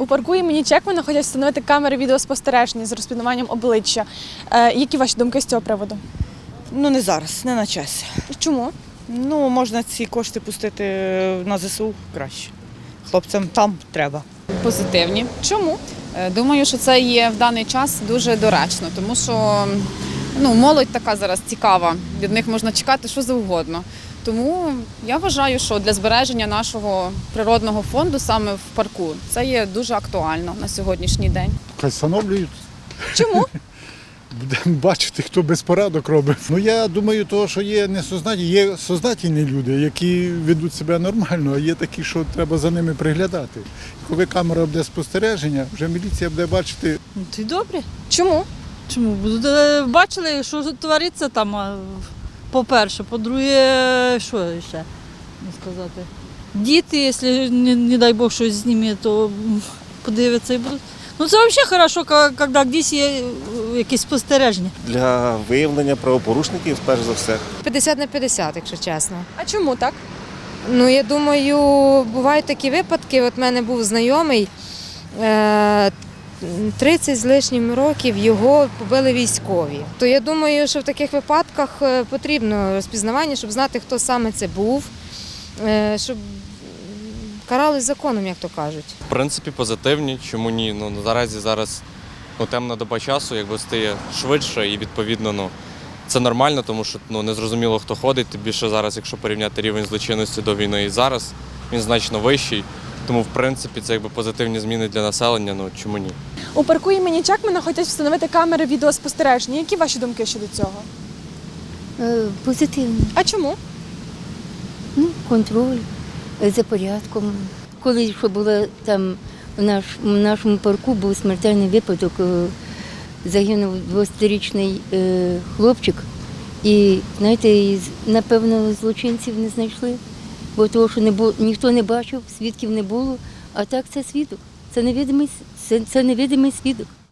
У парку імені Чекмана хочуть встановити камери відеоспостереження з розпізнаванням обличчя. Е, які ваші думки з цього приводу? Ну не зараз, не на часі. Чому? Ну можна ці кошти пустити на ЗСУ краще. Хлопцям там треба. позитивні. Чому? Е, Думаю, що це є в даний час дуже доречно, тому що ну, молодь така зараз цікава, від них можна чекати що завгодно. Тому я вважаю, що для збереження нашого природного фонду саме в парку це є дуже актуально на сьогоднішній день. Хай встановлюють. Чому? Будемо бачити, хто безпорадок робить. Ну я думаю, того, що є несознаті, є сознательні люди, які ведуть себе нормально, а є такі, що треба за ними приглядати. Коли камера буде спостереження, вже міліція буде бачити Ну, то й добре. Чому? Чому? Е, Бачили, що твориться там, по-перше. По-друге, що ще не сказати. Діти, якщо, не, не дай Бог, щось зніме, то м, подивляться і будуть. Ну це взагалі хорошо, коли десь є е, якісь спостереження. для виявлення правопорушників, перш за все. 50 на 50, якщо чесно. А чому так? Ну, я думаю, бувають такі випадки. От в мене був знайомий, е, 30 з лишнім років його побили військові. То я думаю, що в таких випадках е, потрібно розпізнавання, щоб знати, хто саме це був, е, щоб карали законом, як то кажуть. В принципі, позитивні. Чому ні? Ну наразі зараз ну, темна доба часу, якби стає швидше, і відповідно, ну це нормально, тому що ну не зрозуміло, хто ходить. Тим більше зараз, якщо порівняти рівень злочинності до війни і зараз, він значно вищий. Тому, в принципі, це якби позитивні зміни для населення. Ну чому ні? У парку імені Чекмана хочуть встановити камери відеоспостереження. Які ваші думки щодо цього? Е, Позитивно. А чому? Ну, контроль е, за порядком. Коли що було там в, наш, в нашому парку був смертельний випадок, е, загинув двостирічний е, хлопчик. І знаєте, і з- напевно злочинців не знайшли, бо того, що не було, ніхто не бачив, свідків не було. А так це свідок. Це невидимий, це, це невидимий свідок.